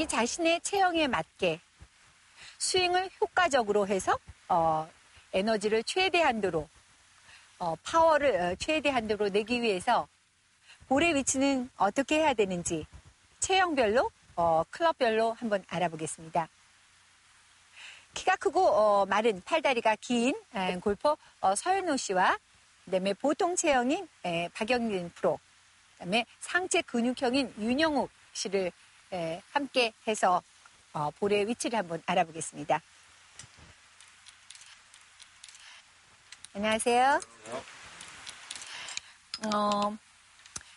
자기 자신의 체형에 맞게 스윙을 효과적으로 해서 어, 에너지를 최대한도로 어, 파워를 어, 최대한도로 내기 위해서 볼의 위치는 어떻게 해야 되는지 체형별로 어, 클럽별로 한번 알아보겠습니다. 키가 크고 어, 마른 팔다리가 긴 에, 골퍼 어, 서현우 씨와 그다음에 보통 체형인 에, 박영진 프로, 그다음에 상체 근육형인 윤영욱 씨를 에, 함께 해서 어, 볼의 위치를 한번 알아보겠습니다. 안녕하세요. 어,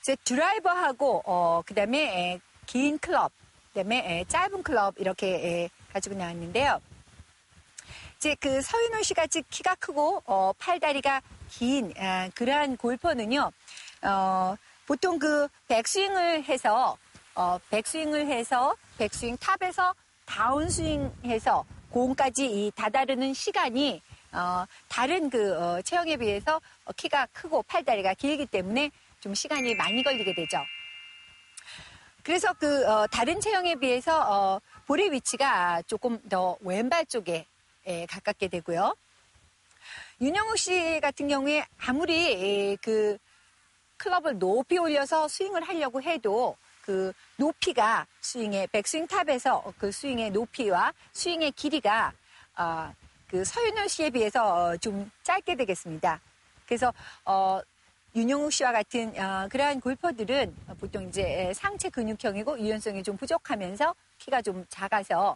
이제 드라이버하고 어, 그다음에 에, 긴 클럽, 그다음에 에, 짧은 클럽 이렇게 에, 가지고 나왔는데요. 이제 그 서윤호 씨 같이 키가 크고 어, 팔다리가 긴 아, 그러한 골퍼는요. 어, 보통 그 백스윙을 해서 어, 백스윙을 해서 백스윙 탑에서 다운스윙해서 공까지 이 다다르는 시간이 어, 다른 그 어, 체형에 비해서 어, 키가 크고 팔다리가 길기 때문에 좀 시간이 많이 걸리게 되죠. 그래서 그 어, 다른 체형에 비해서 어, 볼의 위치가 조금 더 왼발 쪽에 에, 가깝게 되고요. 윤영욱 씨 같은 경우에 아무리 에, 그 클럽을 높이 올려서 스윙을 하려고 해도 그 높이가 스윙의 백스윙 탑에서 그 스윙의 높이와 스윙의 길이가 어, 그 서윤호 씨에 비해서 어, 좀 짧게 되겠습니다. 그래서 어, 윤영욱 씨와 같은 어, 그러한 골퍼들은 보통 이제 상체 근육형이고 유연성이 좀 부족하면서 키가 좀 작아서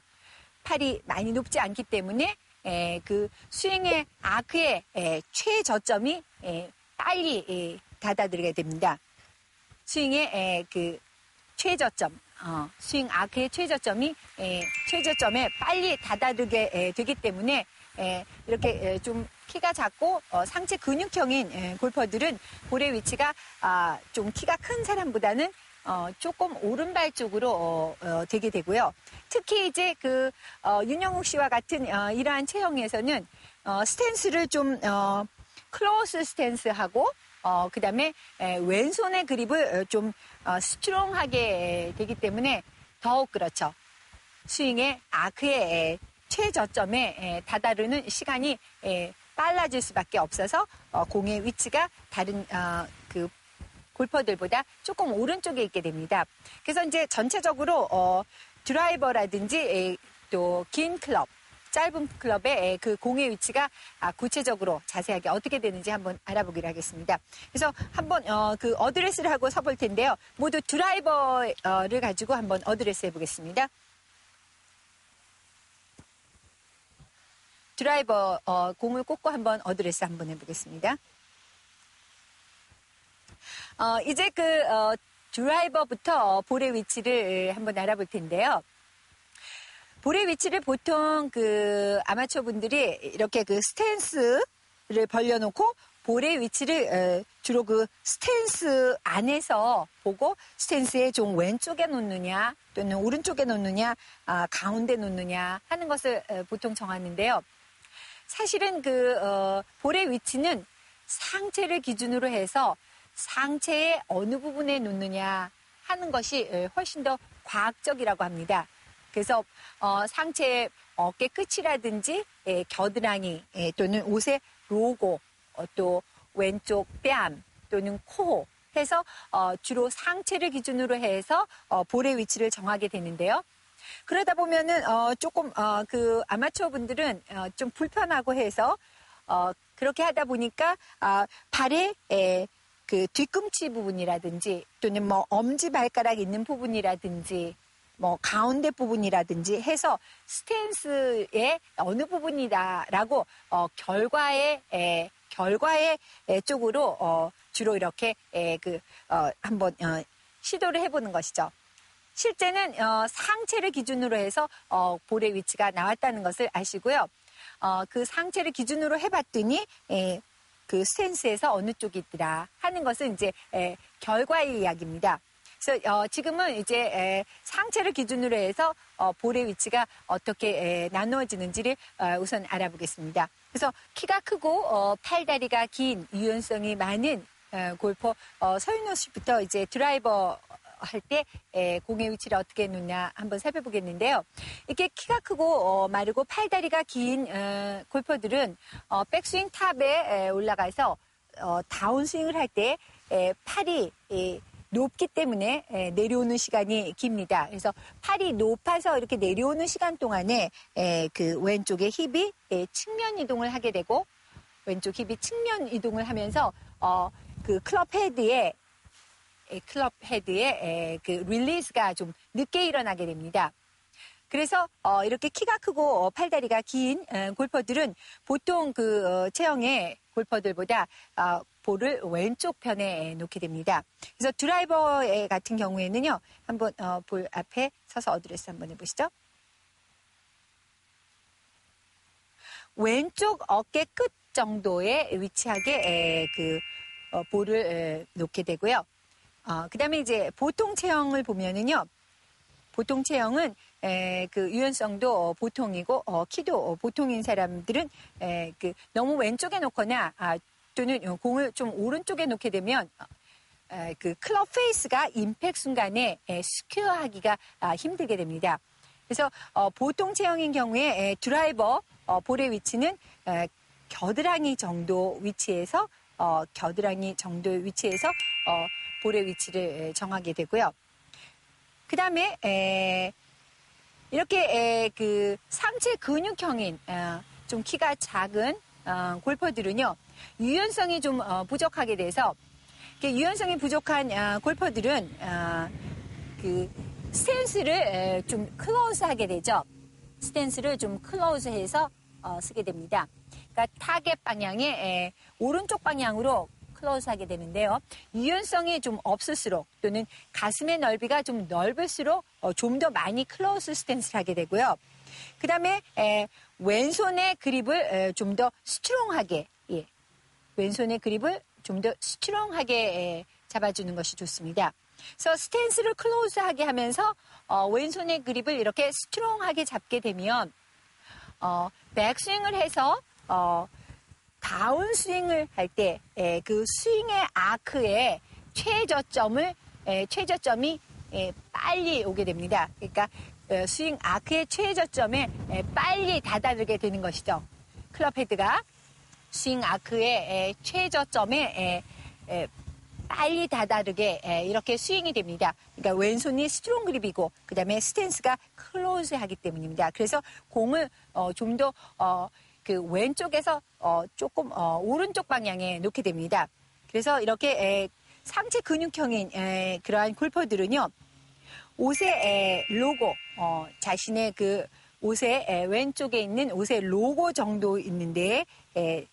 팔이 많이 높지 않기 때문에 에, 그 스윙의 아크의 에, 최저점이 에, 빨리 에, 닫아들게 됩니다. 스윙의 에, 그 최저점, 어, 스윙 아크의 최저점이 에, 최저점에 빨리 닫아들게 에, 되기 때문에 에, 이렇게 에, 좀 키가 작고 어, 상체 근육형인 에, 골퍼들은 볼의 위치가 아, 좀 키가 큰 사람보다는 어, 조금 오른발 쪽으로 어, 어, 되게 되고요. 특히 이제 그 어, 윤영욱 씨와 같은 어, 이러한 체형에서는 어, 스탠스를 좀 어, 클로스 스탠스하고 어, 그 다음에 왼손의 그립을 좀 어, 스트롱하게 되기 때문에 더욱 그렇죠. 스윙의 아크의 최저점에 다다르는 시간이 빨라질 수밖에 없어서 어, 공의 위치가 다른 어, 그 골퍼들보다 조금 오른쪽에 있게 됩니다. 그래서 이제 전체적으로 어, 드라이버라든지 또 긴 클럽, 짧은 클럽의 그 공의 위치가 아, 구체적으로 자세하게 어떻게 되는지 한번 알아보기로 하겠습니다. 그래서 한번 어, 그 어드레스를 하고 서볼 텐데요. 모두 드라이버를 가지고 한번 어드레스 해보겠습니다. 드라이버 어, 공을 꽂고 한번 어드레스 한번 해보겠습니다. 어, 이제 그 어, 드라이버부터 볼의 위치를 한번 알아볼 텐데요. 볼의 위치를 보통 그 아마추어 분들이 이렇게 그 스탠스를 벌려놓고 볼의 위치를 주로 그 스탠스 안에서 보고 스탠스에 좀 왼쪽에 놓느냐 또는 오른쪽에 놓느냐 아, 가운데 놓느냐 하는 것을 보통 정하는데요. 사실은 그 어, 볼의 위치는 상체를 기준으로 해서 상체의 어느 부분에 놓느냐 하는 것이 훨씬 더 과학적이라고 합니다. 그래서 어, 상체의 어깨 끝이라든지 에, 겨드랑이 에, 또는 옷의 로고 어, 또 왼쪽 뺨 또는 코 해서 어, 주로 상체를 기준으로 해서 어, 볼의 위치를 정하게 되는데요. 그러다 보면은 어, 조금 어, 그 아마추어 분들은 어, 좀 불편하고 해서 어, 그렇게 하다 보니까 아, 발에 에, 그 뒤꿈치 부분이라든지 또는 뭐 엄지 발가락 있는 부분이라든지 뭐 가운데 부분이라든지 해서 스탠스의 어느 부분이다라고 어, 결과의 에, 결과의 에, 쪽으로 어, 주로 이렇게 에, 그 어, 한번 어, 시도를 해보는 것이죠. 실제는 어, 상체를 기준으로 해서 어, 볼의 위치가 나왔다는 것을 아시고요. 어, 그 상체를 기준으로 해봤더니 에, 그 스탠스에서 어느 쪽이 있더라 하는 것은 이제 에, 결과의 이야기입니다. 어, 지금은 이제 에, 상체를 기준으로 해서 어, 볼의 위치가 어떻게 에, 나누어지는지를 어, 우선 알아보겠습니다. 그래서 키가 크고 어, 팔다리가 긴 유연성이 많은 어, 골퍼 어, 서윤호 씨부터 이제 드라이버 할때 공의 위치를 어떻게 놓냐 한번 살펴보겠는데요. 이렇게 키가 크고 어, 마르고 팔다리가 긴 어, 골퍼들은 어, 백스윙 탑에 올라가서 어, 다운스윙을 할 때 팔이 높기 때문에 내려오는 시간이 깁니다. 그래서 팔이 높아서 이렇게 내려오는 시간 동안에 그 왼쪽의 힙이 측면 이동을 하게 되고 왼쪽 힙이 측면 이동을 하면서 어, 그 클럽 헤드에 클럽 헤드에 그 릴리스가 좀 늦게 일어나게 됩니다. 그래서 어, 이렇게 키가 크고 어, 팔다리가 긴 어, 골퍼들은 보통 그 어, 체형의 골퍼들보다 어, 볼을 왼쪽 편에 놓게 됩니다. 그래서 드라이버 같은 경우에는요, 한번 어, 볼 앞에 서서 어드레스 한번 해보시죠. 왼쪽 어깨 끝 정도에 위치하게 그 어, 볼을 놓게 되고요. 어, 그 다음에 이제 보통 체형을 보면은요. 보통 체형은 에, 그 유연성도 보통이고 어, 키도 보통인 사람들은 에, 그 너무 왼쪽에 놓거나 아, 또는 공을 좀 오른쪽에 놓게 되면 에, 그 클럽 페이스가 임팩 순간에 에, 스퀘어하기가 아, 힘들게 됩니다. 그래서 어, 보통 체형인 경우에 에, 드라이버 어, 볼의 위치는 에, 겨드랑이 정도 위치에서 어, 겨드랑이 정도의 위치에서 어, 볼의 위치를 정하게 되고요. 그 다음에 이렇게 에, 그 상체 근육형인 어, 좀 키가 작은 어, 골퍼들은요 유연성이 좀 어, 부족하게 돼서 유연성이 부족한 어, 골퍼들은 어, 그 스탠스를 좀 클로즈하게 되죠. 스탠스를 좀 클로즈해서 어, 쓰게 됩니다. 그러니까 타겟 방향의 오른쪽 방향으로 클로즈하게 되는데요. 유연성이 좀 없을수록 또는 가슴의 넓이가 좀 넓을수록 어, 좀더 많이 클로즈 스탠스를 하게 되고요. 그 다음에 왼손의 그립을 좀 더 스트롱하게 예. 왼손의 그립을 좀 더 스트롱하게 잡아주는 것이 좋습니다. 그래서 스탠스를 클로즈하게 하면서 어, 왼손의 그립을 이렇게 스트롱하게 잡게 되면 어, 백스윙을 해서 어, 다운 스윙을 할 때 그 스윙의 아크의 최저점을 에, 최저점이 에, 빨리 오게 됩니다. 그러니까 어, 스윙 아크의 최저점에 에, 빨리 다다르게 되는 것이죠. 클럽 헤드가 스윙 아크의 최저점에 빨리 다다르게 이렇게 스윙이 됩니다. 그러니까 왼손이 스트롱 그립이고 그 다음에 스탠스가 클로즈하기 때문입니다. 그래서 공을 어, 좀더 어, 그 왼쪽에서 어, 조금 어, 오른쪽 방향에 놓게 됩니다. 그래서 이렇게 에, 상체 근육형인 에, 그러한 골퍼들은요 옷의 에, 로고 어, 자신의 그 옷의 에, 왼쪽에 있는 옷의 로고 정도 있는데 에,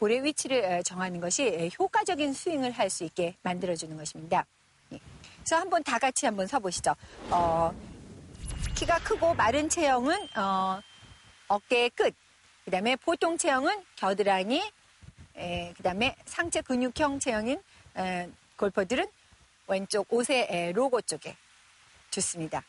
볼의 위치를 정하는 것이 효과적인 스윙을 할 수 있게 만들어주는 것입니다. 예. 그래서 한번 다 같이 한번 서보시죠. 어, 키가 크고 마른 체형은 어, 어깨의 끝, 그 다음에 보통 체형은 겨드랑이, 그 다음에 상체 근육형 체형인 에, 골퍼들은 왼쪽 옷의 에, 로고 쪽에 좋습니다.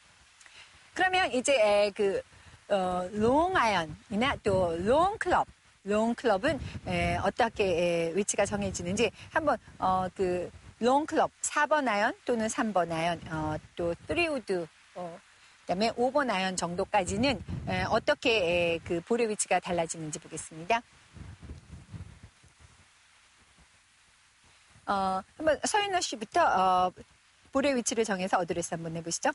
그러면 이제 에, 그 어, 롱 아이언이나 또 롱 클럽, 롱 클럽은 에, 어떻게 에, 위치가 정해지는지 한번 어, 그 롱 클럽 4번 아이언 또는 3번 아이언 어, 또 3우드 어, 그다음에 5번 아이언 정도까지는 어떻게 그 볼의 위치가 달라지는지 보겠습니다. 어, 한번 서인호 씨부터 어, 볼의 위치를 정해서 어드레스 한번 해보시죠.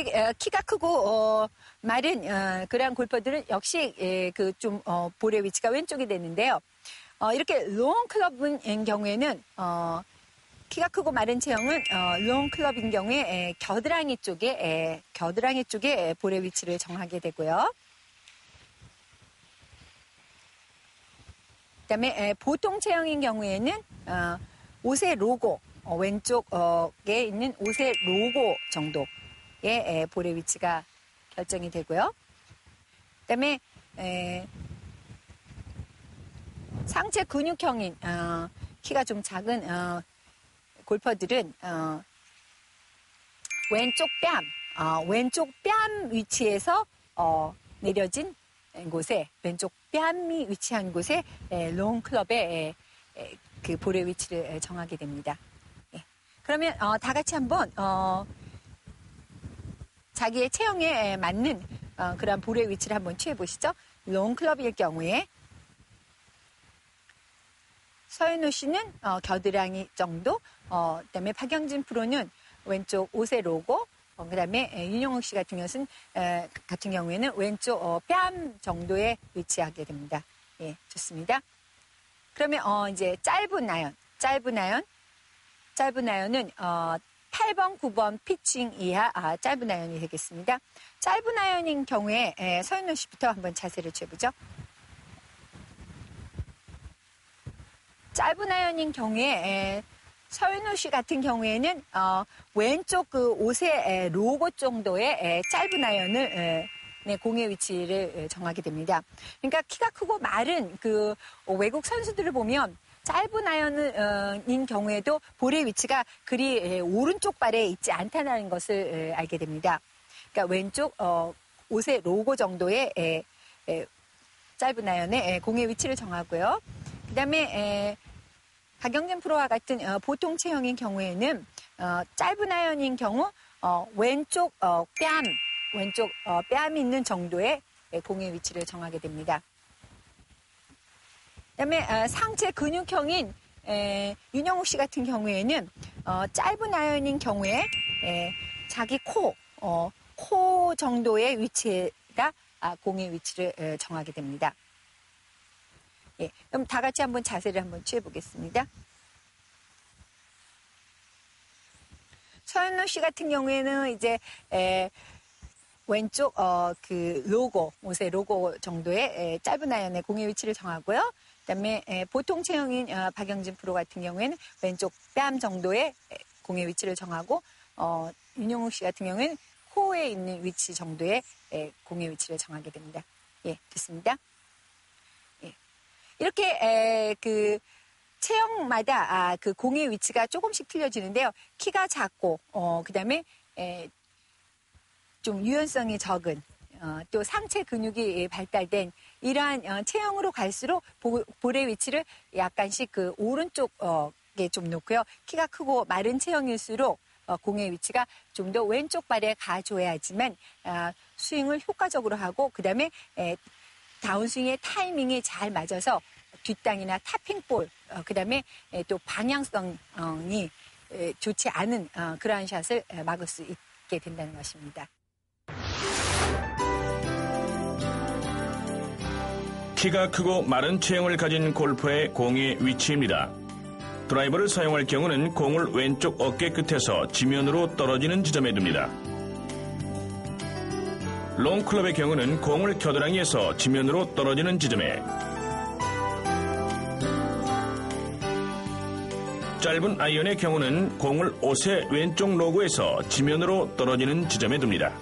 어, 키가 크고 어, 마른 어, 그러한 골퍼들은 역시 예, 그좀 어, 볼의 위치가 왼쪽이 되는데요. 어, 이렇게 롱 클럽인 경우에는 어, 키가 크고 마른 체형은 어, 롱 클럽인 경우에 에, 겨드랑이 쪽에 에, 겨드랑이 쪽에 볼의 위치를 정하게 되고요. 그다음에 에, 보통 체형인 경우에는 어, 옷의 로고 어, 왼쪽에 있는 옷의 로고 정도 의 에, 볼의 위치가 결정이 되고요. 그다음에 에, 상체 근육형인 어, 키가 좀 작은 어, 골퍼들은 어, 왼쪽 뺨, 어, 왼쪽 뺨 위치에서 어, 내려진 곳에 왼쪽 뺨이 위치한 곳에 에, 롱 클럽에 에, 그 볼의 위치를 정하게 됩니다. 예. 그러면 어, 다 같이 한번 어, 자기의 체형에 맞는 어, 그런 볼의 위치를 한번 취해 보시죠. 롱클럽일 경우에 서윤호 씨는 어, 겨드랑이 정도, 어, 그다음에 박영진 프로는 왼쪽 옷의 로고, 어, 그다음에 윤영욱 씨 같은 경우는 에, 같은 경우에는 왼쪽 어, 뺨 정도에 위치하게 됩니다. 예, 좋습니다. 그러면 어, 이제 짧은 아연, 짧은 아연, 짧은 아연은 어, 8번, 9번 피칭 이하 아, 짧은 아연이 되겠습니다. 짧은 아연인 경우에 에, 서윤호 씨부터 한번 자세를 취해보죠. 짧은 아연인 경우에 에, 서윤호 씨 같은 경우에는 어, 왼쪽 그 옷의 에, 로고 정도의 에, 짧은 아연을 에, 네, 공의 위치를 정하게 됩니다. 그러니까 키가 크고 마른 그 외국 선수들을 보면 짧은 아연인 경우에도 볼의 위치가 그리 오른쪽 발에 있지 않다는 것을 알게 됩니다. 그러니까 왼쪽 어, 옷의 로고 정도의 짧은 아연의 공의 위치를 정하고요. 그 다음에 박영진 프로와 같은 어, 보통 체형인 경우에는 어, 짧은 아연인 경우 어, 왼쪽 뺨 왼쪽 뺨이 있는 정도의 공의 위치를 정하게 됩니다. 그다음에 상체 근육형인 윤영욱 씨 같은 경우에는 짧은 아연인 경우에 자기 코, 코 정도의 위치에다 아, 공의 위치를 정하게 됩니다. 예, 그럼 다 같이 한번 자세를 한번 취해 보겠습니다. 서현우 씨 같은 경우에는 이제 에, 왼쪽 어, 그 로고 옷의 로고 정도의 에, 짧은 아연의 공의 위치를 정하고요. 그다음에 에, 보통 체형인 어, 박영진 프로 같은 경우에는 왼쪽 뺨 정도의 공의 위치를 정하고 어, 윤용욱 씨 같은 경우에는 코에 있는 위치 정도의 공의 위치를 정하게 됩니다. 예, 됐습니다. 이렇게 에, 그 체형마다 아, 그 공의 위치가 조금씩 틀려지는데요. 키가 작고 어, 그다음에 에, 좀 유연성이 적은 어, 또 상체 근육이 발달된 이러한 어, 체형으로 갈수록 보, 볼의 위치를 약간씩 그 오른쪽에 좀 놓고요. 키가 크고 마른 체형일수록 어, 공의 위치가 좀 더 왼쪽 발에 가줘야지만 아, 스윙을 효과적으로 하고 그다음에 에, 다운스윙의 타이밍이 잘 맞아서 뒷땅이나 타핑볼, 어, 그 다음에 또 방향성이 좋지 않은 어, 그러한 샷을 막을 수 있게 된다는 것입니다. 키가 크고 마른 체형을 가진 골퍼의 공의 위치입니다. 드라이버를 사용할 경우는 공을 왼쪽 어깨 끝에서 지면으로 떨어지는 지점에 둡니다. 롱클럽의 경우는 공을 겨드랑이에서 지면으로 떨어지는 지점에 짧은 아이언의 경우는 공을 옷의 왼쪽 로고에서 지면으로 떨어지는 지점에 둡니다.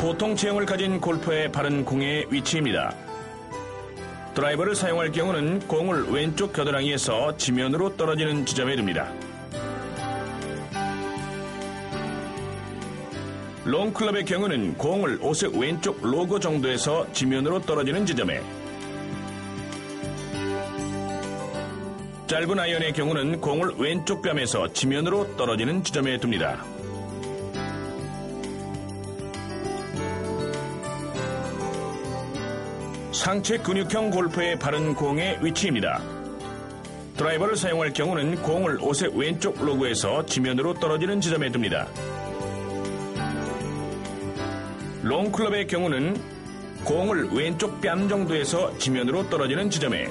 보통 체형을 가진 골퍼의 바른 공의 위치입니다. 드라이버를 사용할 경우는 공을 왼쪽 겨드랑이에서 지면으로 떨어지는 지점에 둡니다. 롱클럽의 경우는 공을 옷의 왼쪽 로고 정도에서 지면으로 떨어지는 지점에 짧은 아이언의 경우는 공을 왼쪽 뺨에서 지면으로 떨어지는 지점에 둡니다. 상체 근육형 골프의 바른 공의 위치입니다. 드라이버를 사용할 경우는 공을 옷의 왼쪽 로고에서 지면으로 떨어지는 지점에 둡니다. 롱클럽의 경우는 공을 왼쪽 뺨 정도에서 지면으로 떨어지는 지점에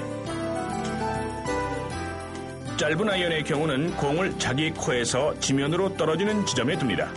짧은 아이언의 경우는 공을 자기 코에서 지면으로 떨어지는 지점에 둡니다.